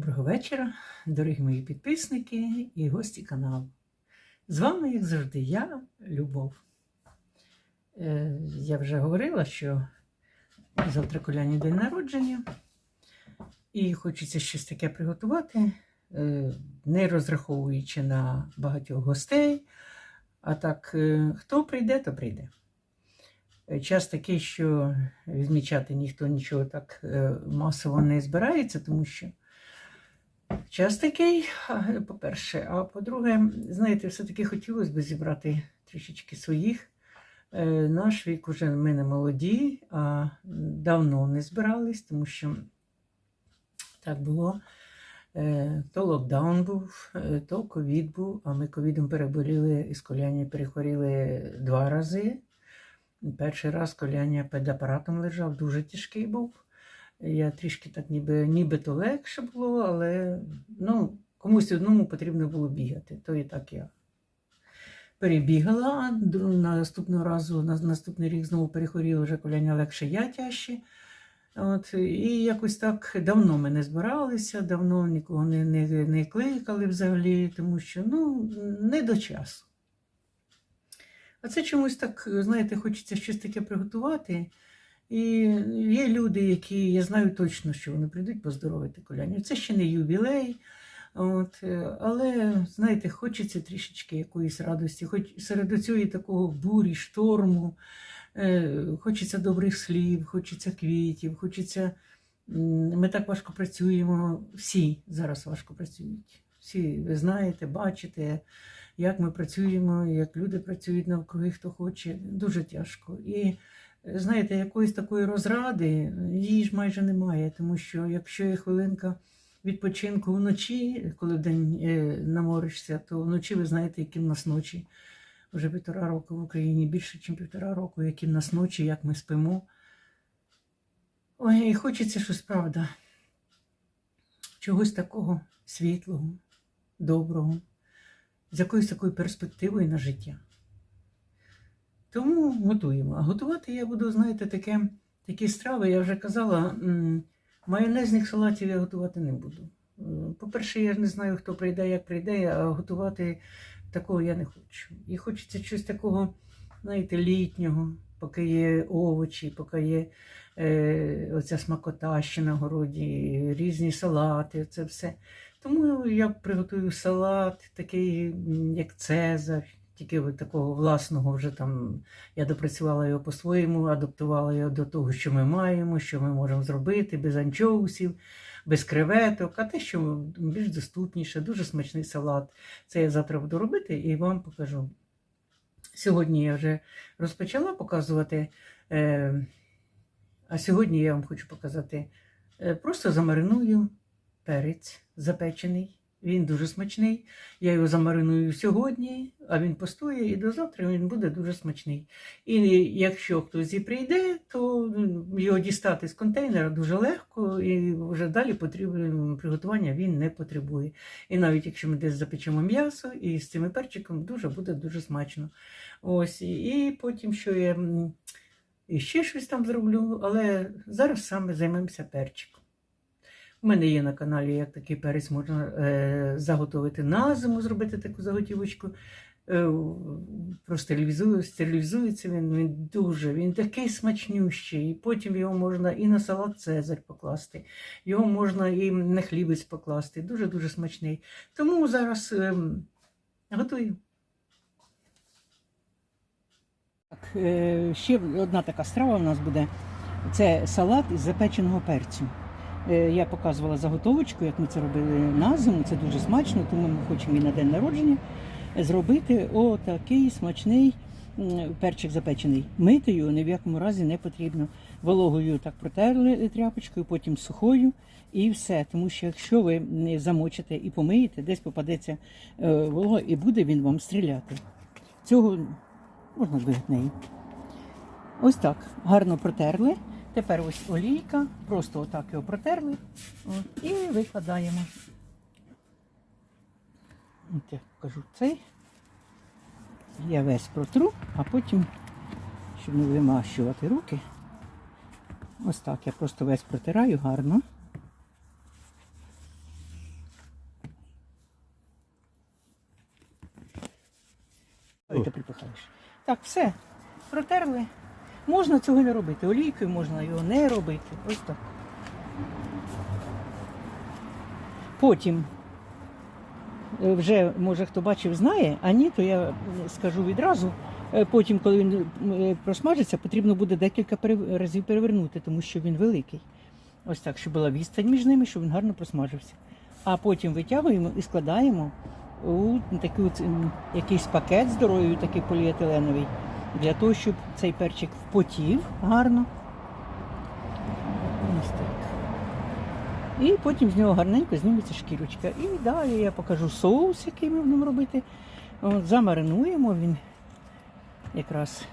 Доброго вечора, дорогі мої підписники і гості каналу. З вами, як завжди, я, Любов. Е, Я вже говорила, що завтра коляні день народження, і хочеться щось таке приготувати, е, не розраховуючи на багатьох гостей. А так, е, хто прийде, то прийде. Е, Час такий, що відмічати ніхто нічого так е, масово не збирається, тому що час такий, по-перше. А по-друге, знаєте, все-таки хотілося б зібрати трішечки своїх. Е, Наш вік уже ми не молоді, а давно не збирались, тому що так було. Е, То локдаун був, е, то ковід був, а ми ковідом переболіли і з коляння перехворіли два рази. Перший раз коляння під апаратом лежав, дуже тяжкий був. Я трішки так ніби, нібито легше було, але ну, комусь одному потрібно було бігати. То і так я перебігала. Наступного разу, на наступний рік знову перехворіла вже коляння легше, я тяжче. От, і якось так давно ми не збиралися, давно нікого не, не, не кликали взагалі, тому що ну, не до часу. А це чомусь так, знаєте, хочеться щось таке приготувати. І є люди, які я знаю точно, що вони прийдуть поздоровити коляню. Це ще не ювілей. От, е, але, знаєте, хочеться трішечки якоїсь радості, хоч серед цього такого бурі, шторму, е, хочеться добрих слів, хочеться квітів, хочеться. Ми так важко працюємо, всі зараз важко працюють. Всі ви знаєте, бачите, як ми працюємо, як люди працюють навкруги, хто хоче. Дуже тяжко. І знаєте, якоїсь такої розради її ж майже немає, тому що якщо є хвилинка відпочинку вночі, коли вдень е, наморишся, то вночі ви знаєте, які в нас ночі. Вже півтора року в Україні, більше, ніж півтора року, які в нас ночі, як ми спимо. Ой, і хочеться щось правда. Чогось такого світлого, доброго, з якоюсь такою перспективою на життя. Тому готуємо. А готувати я буду, знаєте, таке, такі страви, я вже казала, майонезних салатів я готувати не буду. Е, По-перше, я ж не знаю, хто прийде, як прийде, а готувати такого я не хочу. І хочеться щось такого, знаєте, літнього, поки є овочі, поки є е, оця смакота ще на городі, різні салати, це все. Тому я приготую салат, такий, як Цезар, тільки такого власного вже там я допрацювала його по-своєму, адаптувала його до того, що ми маємо, що ми можемо зробити, без анчоусів, без креветок, а те, що більш доступніше, дуже смачний салат. Це я завтра буду робити і вам покажу. Сьогодні я вже розпочала показувати, е, а сьогодні я вам хочу показати, е, просто замариную перець запечений. Він дуже смачний. Я його замариную сьогодні, а він постоє і до завтра він буде дуже смачний. І якщо хтось і прийде, то його дістати з контейнера дуже легко, і вже далі приготування він не потребує. І навіть якщо ми десь запечемо м'ясо, і з цими перчиком дуже буде дуже смачно. Ось, і потім що я і ще щось там зроблю, але зараз саме займемося перчиком. У мене є на каналі, як такий перець можна е, заготовити на зиму, зробити таку заготівочку. Е, простерилізує, стерилізується він, він дуже, він такий смачнющий. І потім його можна і на салат Цезарь покласти, його можна і на хлібець покласти. Дуже-дуже смачний. Тому зараз ем, готую. Е, Ще одна така страва у нас буде. Це салат із запеченого перцю. Е, Я показувала заготовочку, як ми це робили на зиму. Це дуже смачно, тому ми хочемо і на день народження зробити отакий смачний перчик запечений. Мити ні в якому разі не потрібно. Вологою так протерли тряпочкою, потім сухою і все. Тому що якщо ви замочите і помиєте, десь попадеться е, волога і буде він вам стріляти. Цього можна збити неї. Ось так, гарно протерли. Тепер ось олійка, просто отак його протерли і викладаємо. От я покажу цей. Я весь протру, а потім, щоб не вимащувати руки, ось так я просто весь протираю гарно. Ой, ти припихаєш. Так, все, протерли. Можна цього не робити. Олійкою можна його не робити. Ось так. Потім, е, вже, може, хто бачив, знає, а ні, то я скажу відразу. Е, Потім, коли він е, просмажиться, потрібно буде декілька разів перевернути, тому що він великий. Ось так, щоб була відстань між ними, щоб він гарно просмажився. А потім витягуємо і складаємо у такий якийсь пакет здоровий, такий поліетиленовий, для того, щоб цей перчик впотів гарно. Ось так. І потім з нього гарненько зніметься шкірочка. І далі я покажу соус, який ми будемо робити. От, замаринуємо він якраз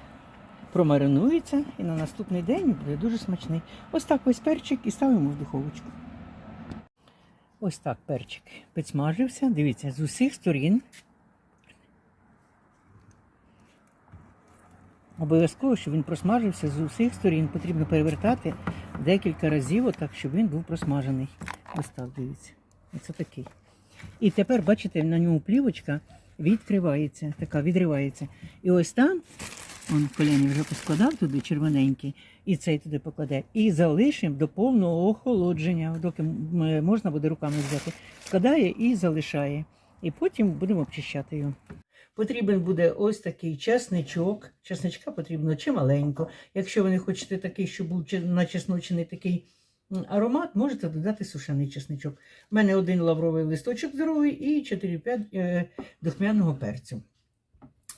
промаринується і на наступний день буде дуже смачний. Ось так ось перчик і ставимо в духовочку. Ось так перчик підсмажився. Дивіться, з усіх сторін. Обов'язково, щоб він просмажився з усіх сторін. Потрібно перевертати декілька разів, отак, щоб він був просмажений. Ось так, дивіться. Оце такий. І тепер, бачите, на ньому плівочка відкривається, така відривається. І ось там, он колені вже поскладав туди червоненький, і цей туди покладе. І залишимо до повного охолодження, доки можна буде руками взяти. Складає і залишає. І потім будемо обчищати його. Потрібен буде ось такий чесничок. Чесничка потрібно чималенько. Якщо ви не хочете такий, щоб був чи- начесночений такий аромат, можете додати сушений чесничок. У мене один лавровий листочок здоровий і 4-5 е, духмяного перцю.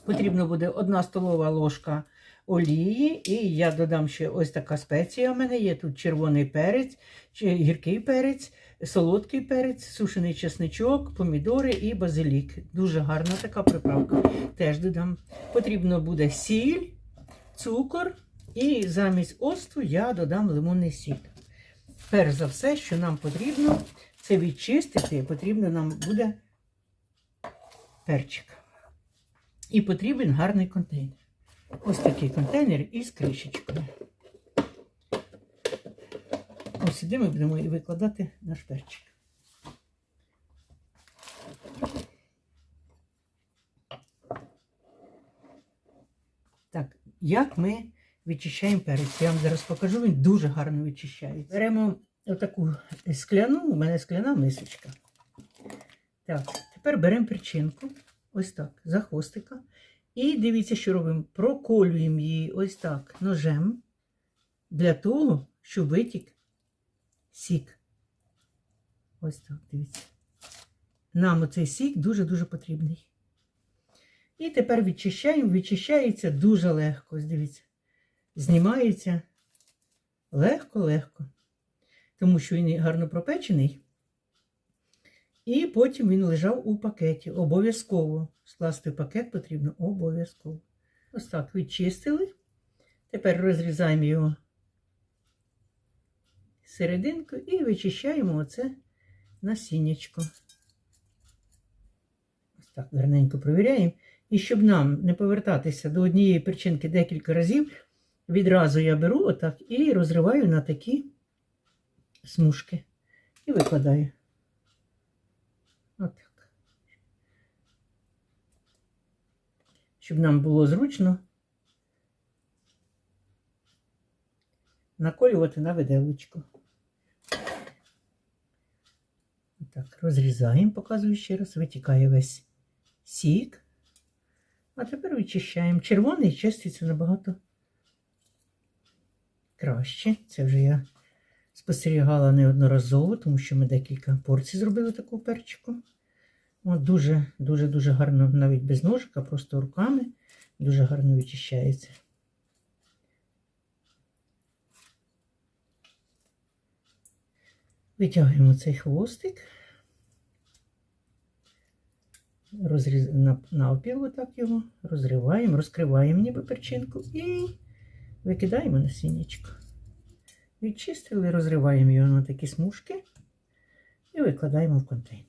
Потрібно буде одна столова ложка олії, і я додам ще ось така спеція. У мене є тут червоний перець, гіркий перець, солодкий перець, сушений чесничок, помідори і базилік. Дуже гарна така приправка. Теж додам. Потрібно буде сіль, цукор, і замість оцту я додам лимонний сік. Перш за все, що нам потрібно, це відчистити, потрібно нам буде перчик. І потрібен гарний контейнер. Ось такий контейнер із кришечкою. Ось сюди ми будемо викладати наш перчик. Так, як ми відчищаємо перець? Я вам зараз покажу, він дуже гарно відчищається. Беремо отаку скляну, у мене скляна мисочка. Так, тепер беремо причинку. Ось так, за хвостика. І дивіться, що робимо. Проколюємо її ось так ножем для того, щоб витік сік. Ось так, дивіться. Нам оцей сік дуже-дуже потрібний. І тепер відчищаємо, відчищається дуже легко. Ось дивіться. Знімається легко-легко. Тому що він гарно пропечений. І потім він лежав у пакеті. Обов'язково. Скласти пакет потрібно обов'язково. Ось так відчистили. Тепер розрізаємо його серединку і вичищаємо оце насіннячко. Ось так гарненько провіряємо. І щоб нам не повертатися до однієї перчинки декілька разів, відразу я беру отак і розриваю на такі смужки. І викладаю. Отак. Щоб нам було зручно наколювати на виделочку. Так, розрізаємо, показую ще раз, витікає весь сік. А тепер вичищаємо. Червоний чиститься набагато краще. Це вже я спостерігала неодноразово, тому що ми декілька порцій зробили таку перчику. Дуже, дуже, дуже гарно, навіть без ножика, просто руками дуже гарно відчищається. Витягуємо цей хвостик, розріз... навпіл отак його, розриваємо, розкриваємо ніби перчинку і викидаємо насіннячко. Відчистили, розриваємо його на такі смужки і викладаємо в контейнер.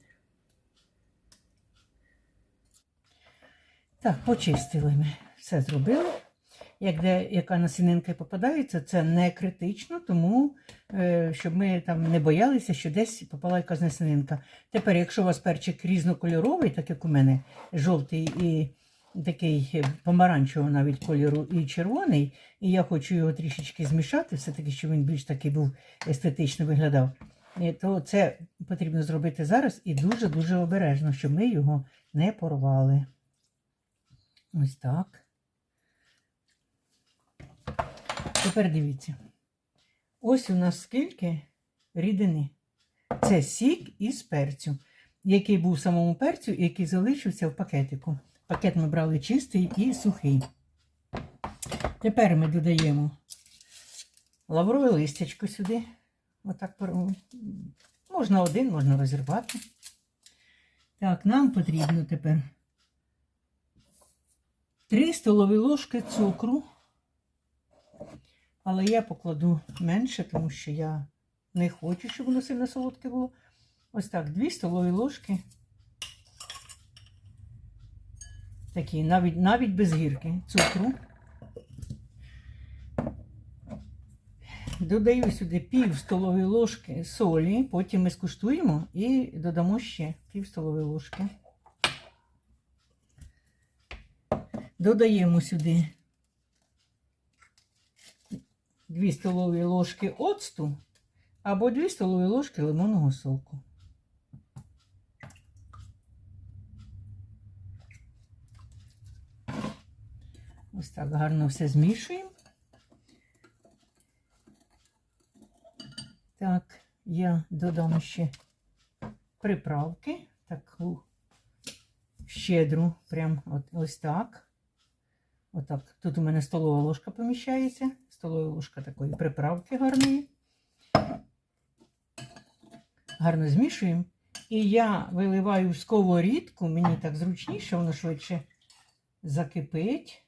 Так, почистили ми. Все зробили. Як де яка насінинка попадається, це не критично, тому е, щоб ми там не боялися, що десь попала якась насінинка. Тепер, якщо у вас перчик різнокольоровий, так як у мене жовтий і такий е, помаранчевого навіть кольору і червоний, і я хочу його трішечки змішати, все-таки, щоб він більш такий був естетично виглядав. То це потрібно зробити зараз і дуже-дуже обережно, щоб ми його не порвали. Ось так. Тепер дивіться. Ось у нас скільки рідини. Це сік із перцю, який був в самому перцю і який залишився в пакетику. Пакет ми брали чистий і сухий. Тепер ми додаємо лаврове листячко сюди. Отак можна один, можна розірвати. Так, нам потрібно тепер 3 столові ложки цукру. Але я покладу менше, тому що я не хочу, щоб воно сильно солодке було. Ось так, 2 столові ложки. Такі, навіть, навіть без гірки цукру. Додаю сюди пів столової ложки солі, потім ми скуштуємо і додамо ще пів столової ложки. Додаємо сюди 2 столові ложки оцту або 2 столові ложки лимонного соку. Ось так гарно все змішуємо. Так, я додам ще приправки, таку щедру, прям от, ось так. Отак. Тут у мене столова ложка поміщається. Столова ложка такої приправки гарної. Гарно змішуємо. І я виливаю в сковорідку, мені так зручніше, воно швидше закипить.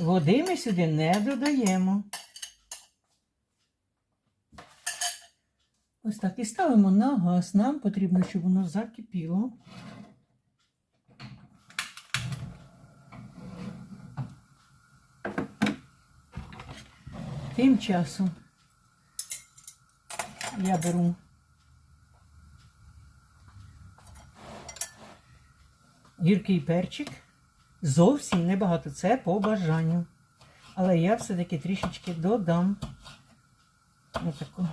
Води ми сюди не додаємо. Ось так. І ставимо на газ. Нам потрібно, щоб воно закипіло. Тим часом я беру гіркий перчик. Зовсім небагато. Це по бажанню. Але я все-таки трішечки додам. Отаку.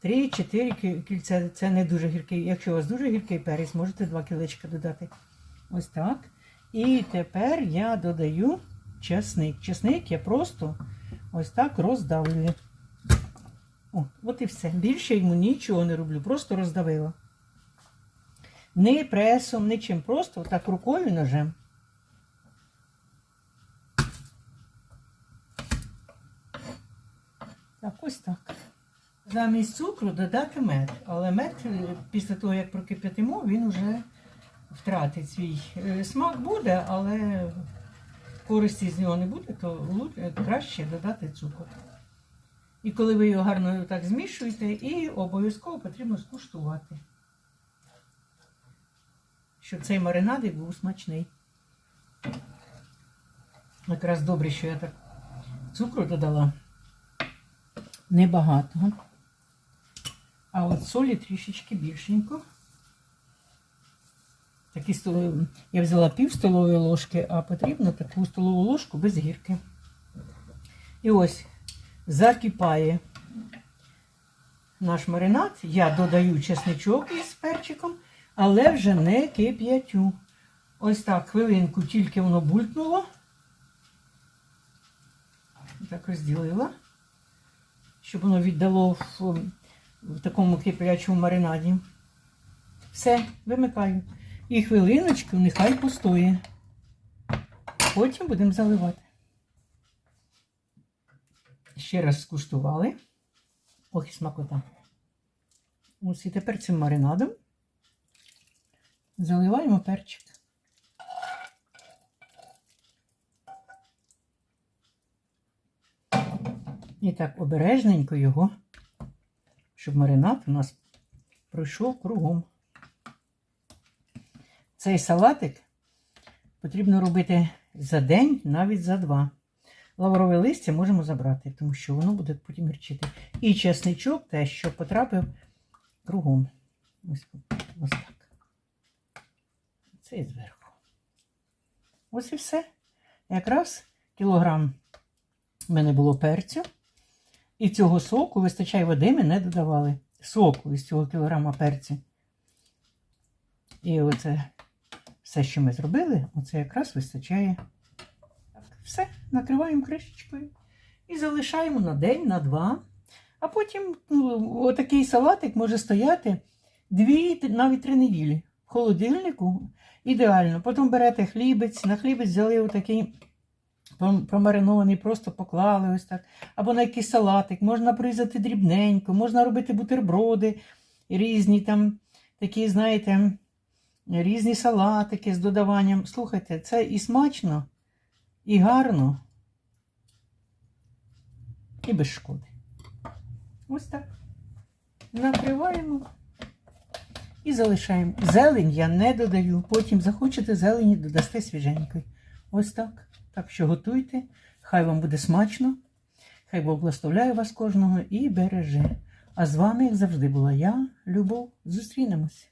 Три-чотири кільця. Це не дуже гіркий. Якщо у вас дуже гіркий перець, можете два кілечка додати. Ось так. І тепер я додаю чесник. Чесник я просто ось так роздавлю. О, от і все. Більше йому нічого не роблю, просто роздавила. Не пресом, нічим, просто так рукою ножем. Так, ось так. Замість цукру додати мед. Але мед е, після того, як прокип'ятимо, він вже втратить свій е, смак буде, але користі з нього не буде, то краще додати цукор. І коли ви його гарно так змішуєте, і обов'язково потрібно скуштувати, щоб цей маринад був смачний. Якраз добре, що я так цукру додала небагато. А от солі трішечки більшенько. Такі столові. Я взяла пів столової ложки, а потрібно таку столову ложку без гірки. І ось закипає наш маринад. Я додаю чесничок із перчиком, але вже не кип'ятю. Ось так, хвилинку тільки воно булькнуло. Так розділила, щоб воно віддало в, в такому кип'ячому маринаді. Все, вимикаю. І хвилиночку нехай постоє. Потім будемо заливати. Ще раз скуштували. Ох, і смакота. Ось і тепер цим маринадом заливаємо перчик. І так обережненько його, щоб маринад у нас пройшов кругом. Цей салатик потрібно робити за день, навіть за два. Лаврове листя можемо забрати, тому що воно буде потім гірчити. І чесничок теж, що потрапив кругом. Ось, ось так. Це і зверху. Ось і все. Якраз кілограм в мене було перцю. І цього соку вистачає води, ми не додавали. Соку із цього кілограма перцю. І оце все, що ми зробили, оце якраз вистачає. Все, накриваємо кришечкою і залишаємо на день, на два. А потім ну, отакий салатик може стояти дві, навіть три неділі в холодильнику. Ідеально. Потім берете хлібець, на хлібець взяли отакий промаринований, просто поклали ось так. Або на якийсь салатик, можна порізати дрібненько, можна робити бутерброди різні там, такі, знаєте, різні салатики з додаванням. Слухайте, це і смачно, і гарно, і без шкоди. Ось так. Накриваємо і залишаємо. Зелень я не додаю. Потім захочете зелені, додасте свіженької. Ось так. Так що готуйте. Хай вам буде смачно. Хай Бог благословляє вас кожного і береже. А з вами, як завжди, була я, Любов. Зустрінемось.